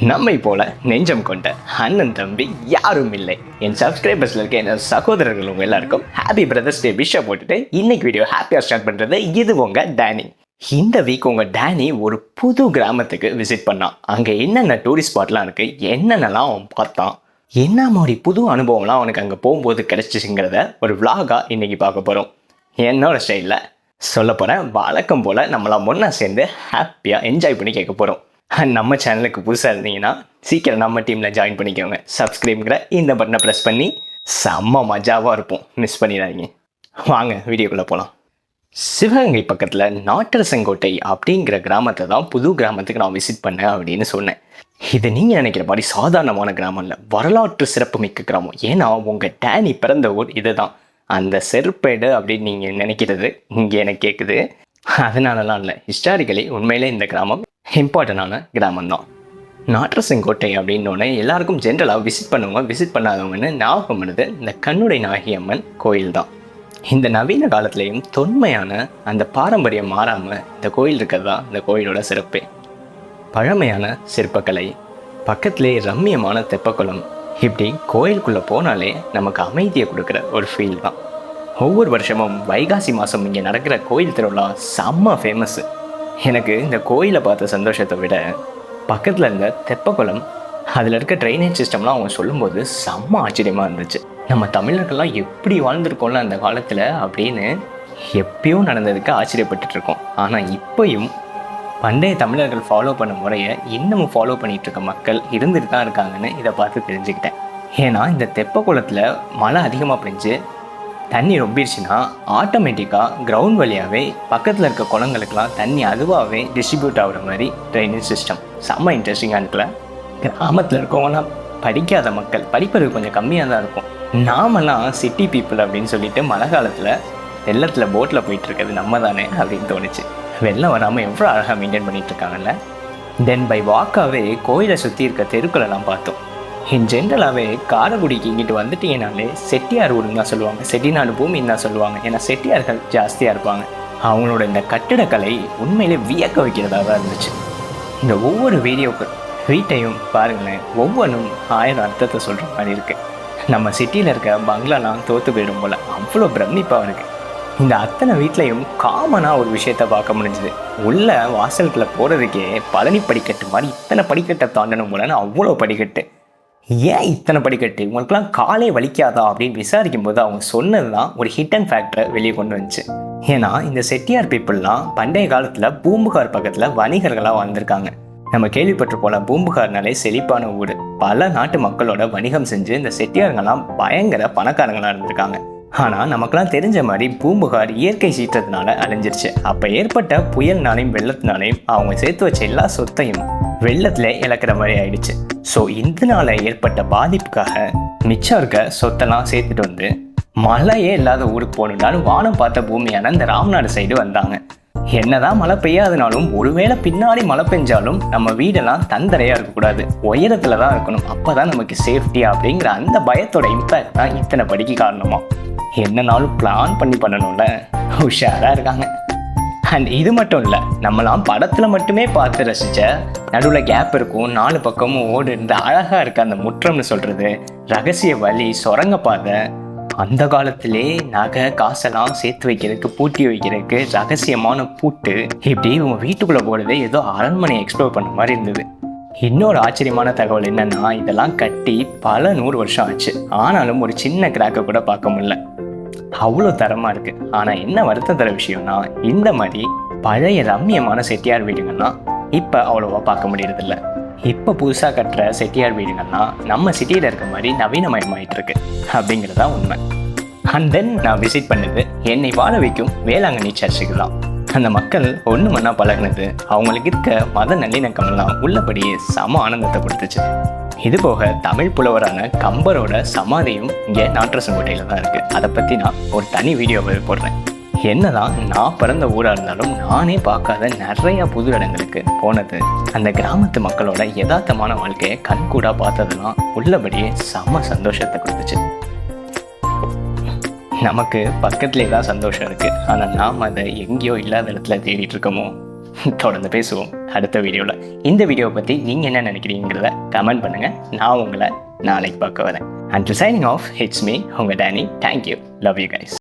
நம்மை போல நெஞ்சம் கொண்ட அண்ணன் தம்பி யாரும் இல்லை. என் சப்ஸ்கிரைபர்ஸ்ல இருக்க என் சகோதரர்கள் உங்க எல்லாருக்கும் ஹாப்பி பிரதர்ஸ் டே விஷா போட்டுட்டு இன்னைக்கு வீடியோ ஹாப்பியாக ஸ்டார்ட் பண்றது இது உங்க டேனி இந்த வீக் உங்க டேனி ஒரு புது கிராமத்துக்கு விசிட் பண்ணான். அங்க என்னென்ன டூரிஸ்ட் ஸ்பாட்லாம் இருக்கு என்னென்னலாம் அவன் பார்த்தான் என்ன மாதிரி புது அனுபவம்லாம் அவனுக்கு அங்கே போகும்போது கிடைச்சிச்சுங்கிறத ஒரு vlog-ஆ இன்னைக்கு பார்க்க போகிறோம் என்னோட ஸ்டைலில் சொல்ல போகிறேன் வழக்கம் போல் நம்மளாம் ஒன்றா சேர்ந்து ஹாப்பியாக என்ஜாய் பண்ணி கேட்க போகிறோம் நம்ம சேனலுக்கு புதுசாக இருந்தீங்கன்னா சீக்கிரம் நம்ம டீமில் ஜாயின் பண்ணிக்கோங்க. சப்ஸ்கிரைப்ங்கிற இந்த பட்டனை ப்ரெஸ் பண்ணி செம்ம மஜாவாக இருப்போம். மிஸ் பண்ணிடாதீங்க. வாங்க வீடியோக்குள்ளே போகலாம் சிவகங்கை பக்கத்தில் நாட்டரசங்கோட்டை அப்படிங்கிற கிராமத்தை தான் புது கிராமத்துக்கு நான் விசிட் பண்ணேன் அப்படின்னு சொன்னேன். இது நீங்கள் நினைக்கிற மாதிரி சாதாரணமான கிராமம் இல்லை. வரலாற்று சிறப்புமிக்க கிராமம். ஏன்னா உங்கள் டேனி பிறந்த ஊர் இதுதான். அந்த செருப்பேடு அப்படின்னு நீங்கள் நினைக்கிறது இங்கே எனக்கு கேட்குது அதனாலலாம் இல்லை. ஹிஸ்டாரிக்கலி உண்மையிலே இந்த கிராமம் இம்பார்ட்டண்டான கிராமம் தான் நாட்டரசங்கோட்டை அப்படின்னோடனே எல்லாருக்கும் ஜென்ரலாக விசிட் பண்ணுவோம் விசிட் பண்ணாதவங்கன்னு ஞாபகம் வருது இந்த கண்ணுடை நாகியம்மன் கோயில் தான் இந்த நவீன காலத்துலேயும் தொன்மையான அந்த பாரம்பரியம் மாறாமல் இந்த கோயில் இருக்கிறது? தான் இந்த கோயிலோட சிறப்பே. பழமையான சிற்பக்கலை பக்கத்திலே ரம்மியமான தெப்பக்குளம் இப்படி கோயிலுக்குள்ளே போனாலே நமக்கு அமைதியை கொடுக்குற ஒரு ஃபீல் தான். ஒவ்வொரு வருஷமும் வைகாசி மாதம் இங்கே நடக்கிற கோயில் திருவிழா செம்ம ஃபேமஸ்ஸு எனக்கு இந்த கோயிலை பார்த்த சந்தோஷத்தை விட பக்கத்தில் இருந்த தெப்பக்குளம் அதில் இருக்க ட்ரைனேஜ் சிஸ்டம்லாம் அவங்க சொல்லும்போது செம்ம ஆச்சரியமாக இருந்துச்சு. நம்ம தமிழர்கள்லாம் எப்படி வாழ்ந்திருக்கோம்ல அந்த காலத்தில் அப்படின்னு எப்பயும் நடந்ததுக்கு ஆச்சரியப்பட்டுருக்கோம் ஆனால் இப்போயும் பண்டைய தமிழர்கள் ஃபாலோ பண்ண முறையை இன்னமும் ஃபாலோ பண்ணிகிட்ருக்க இருக்க மக்கள் இருந்துட்டு தான் இருக்காங்கன்னு இதை பார்த்து தெரிஞ்சுக்கிட்டேன். ஏன்னா இந்த தெப்ப குளத்தில் மழை அதிகமாக பெஞ்சு தண்ணி ரொம்பிடுச்சுன்னா ஆட்டோமேட்டிக்காக கிரவுண்ட் வழியாகவே பக்கத்தில் இருக்க குளங்களுக்கெல்லாம் தண்ணி அதுவாகவே டிஸ்ட்ரிபியூட் ஆகிற மாதிரி ட்ரைனேஜ் சிஸ்டம் செம்ம இன்ட்ரெஸ்டிங்காக இருக்குல்ல? கிராமத்தில் இருக்கவங்களாம் படிக்காத மக்கள் படிப்பறிவு கொஞ்சம் கம்மியாக தான் இருக்கும். நாமெல்லாம் சிட்டி பீப்புள் அப்படின்னு சொல்லிட்டு மழை காலத்தில் வெள்ளத்தில் போட்டில் போயிட்டு இருக்கிறது நம்ம தானே அப்படின்னு தோணுச்சு. வெள்ளம் வராமல் எவ்வளோ அழகாக மெயின்டைன் பண்ணிட்டு இருக்காங்கல்ல? தென் பை வாக்காகவே கோயிலை சுற்றி இருக்க தெருக்களெல்லாம் பார்த்தோம். இன் ஜென்ரலாகவே காரைக்குடிக்கு இங்கிட்டு வந்துட்டீங்கனாலே செட்டியார் ஊருன்னு தான் சொல்லுவாங்க. செட்டிநாடு பூமின்னு தான் சொல்லுவாங்க. ஏன்னா செட்டியார்கள் ஜாஸ்தியாக இருப்பாங்க. அவங்களோட இந்த கட்டிடக்கலை உண்மையிலே வியக்க வைக்கிறதாக தான் இருந்துச்சு. இந்த ஒவ்வொரு வீடியோக்கள் வீட்டையும் பாருங்களேன் ஒவ்வொன்றும் ஆயிரம் அர்த்தத்தை சொல்கிற மாதிரி இருக்குது நம்ம சிட்டியில் இருக்க பங்களாலாம் தோற்று போயிடும் போல் அவ்வளோ பிரமிப்பாக இருக்குது இந்த அத்தனை வீட்லேயும் காமனாக ஒரு விஷயத்த பார்க்க முடிஞ்சுது. உள்ள வாசல்களை போகிறதுக்கே பழனி படிக்கட்டு மாதிரி இத்தனை படிக்கட்டை தாண்டணும் போலன்னு அவ்வளோ படிக்கட்டு. ஏன் இத்தனை படிக்கட்டு உங்களுக்குலாம் காலே வலிக்காதா? அப்படின்னு விசாரிக்கும் போது அவங்க சொன்னது தான் ஒரு ஹிட் அண்ட் ஃபேக்டரை வெளியே கொண்டு வந்துச்சு. ஏன்னா இந்த செட்டியார் பீப்புளெலாம் பண்டைய காலத்தில் பூம்புகார் பக்கத்தில் வணிகர்களாக வாழ்ந்திருக்காங்க. நம்ம கேள்விப்பட்டு போல பூம்புகார்னாலே செழிப்பான ஊர். பல நாட்டு மக்களோட வணிகம் செஞ்சு இந்த செட்டியாருங்கெல்லாம் பயங்கர பணக்காரங்களாக இருந்திருக்காங்க. ஆனா நமக்கெல்லாம் தெரிஞ்ச மாதிரி பூம்புகார் இயற்கை சீற்றத்தினால அழிஞ்சிருச்சு. அப்ப ஏற்பட்ட புயல்னாலையும் வெள்ளத்தினாலையும் அவங்க சேர்த்து வச்ச எல்லா சொத்தையும் வெள்ளத்துல இழக்கிற மாதிரி ஆயிடுச்சு. ஸோ இதனால ஏற்பட்ட பாதிப்புக்காக மிச்சம் இருக்க சொத்தெல்லாம் சேர்த்துட்டு வந்து மழையே இல்லாத ஊருக்கு போகணுன்னாலும் வானம் பார்த்த பூமியான இந்த ராம்நாடு சைடு வந்தாங்க. என்னதான் மழை பெய்யாதனாலும் ஒருவேளை பின்னாடி மழை பெஞ்சாலும் நம்ம வீடெல்லாம் தந்தரையா இருக்கக்கூடாது. உயரத்துல தான் இருக்கணும். அப்பதான் நமக்கு சேஃப்டியா அப்படிங்கிற அந்த பயத்தோட இம்பேக்ட் தான் இத்தனை படிக்கு காரணமா. என்னனாலும் பிளான் பண்ணி பண்ணணும்ல. உஷாரா இருக்காங்க. அண்ட் இது மட்டும் இல்லை நம்மலாம் படத்தில் மட்டுமே பார்த்து ரசித்த நடுவில் கேப் இருக்கும் நாலு பக்கமும் ஓடு இந்த அழகாக இருக்க அந்த முற்றம்னு சொல்கிறது ரகசிய வழி சுரங்க பாதை அந்த காலத்திலே நகை காசெல்லாம் சேர்த்து வைக்கிறதுக்கு பூட்டி வைக்கிறதுக்கு ரகசியமான பூட்டு இப்படி உங்கள் வீட்டுக்குள்ளே போகிறதே ஏதோ அரண்மனை எக்ஸ்ப்ளோர் பண்ண மாதிரி இருந்தது. இன்னொரு ஆச்சரியமான தகவல் என்னன்னா இதெல்லாம் கட்டி பல நூறு வருஷம் ஆச்சு. ஆனாலும் ஒரு சின்ன கிராக்கை கூட பார்க்க முடியல. அவ்வளோ தரமாக இருக்குது ஆனால் என்ன வருத்தம் தர விஷயம்னா இந்த மாதிரி பழைய ரம்மியமான செட்டியார் வீடுங்கன்னா இப்போ அவ்வளோவா பார்க்க முடியறதில்ல. இப்போ புதுசாக கட்டுற செட்டியார் வீடுகள்லாம் நம்ம சிட்டியில் இருக்க மாதிரி நவீனமயமாயிட்டு இருக்கு அப்படிங்கிறது தான் உண்மை. அண்ட் தென் நான் விசிட் பண்ணது என்னை வாழ வைக்கும் வேளாங்கண்ணி சர்ச்சுக்கு தான் அந்த மக்கள் ஒன்று மண்ணா பழகினது அவங்களுக்கு இருக்க மத நல்லிணக்கம்லாம் உள்ளபடியே சம ஆனந்தத்தை கொடுத்துச்சு. இது போக தமிழ் புலவரான கம்பரோட சமாதியும் இங்கே நாட்டரசங்கோட்டையில் தான் இருக்குது அதை பற்றி நான் ஒரு தனி வீடியோவை போடுறேன். என்னதான் நான் பிறந்த ஊராக இருந்தாலும் நானே பார்க்காத நிறைய புது இடங்களுக்கு போனது. அந்த கிராமத்து மக்களோட யதார்த்தமான வாழ்க்கையை கண்கூடா பார்த்ததெல்லாம் உள்ளபடியே செம சந்தோஷத்தை கொடுத்துச்சு. நமக்கு பக்கத்துலேயே தான் சந்தோஷம் இருக்குது ஆனால் நாம் அதை எங்கேயோ இல்லாத இடத்துல தேடிட்டு இருக்கோமோ? தொடர்ந்து பேசுவோம் அடுத்த வீடியோவில் இந்த வீடியோவை பற்றி நீங்கள் என்ன நினைக்கிறீங்கிறத கமெண்ட் பண்ணுங்கள் நான் உங்களை நாளைக்கு பார்க்க வரேன். And signing off it's me உங்கள் Danny thank you love you guys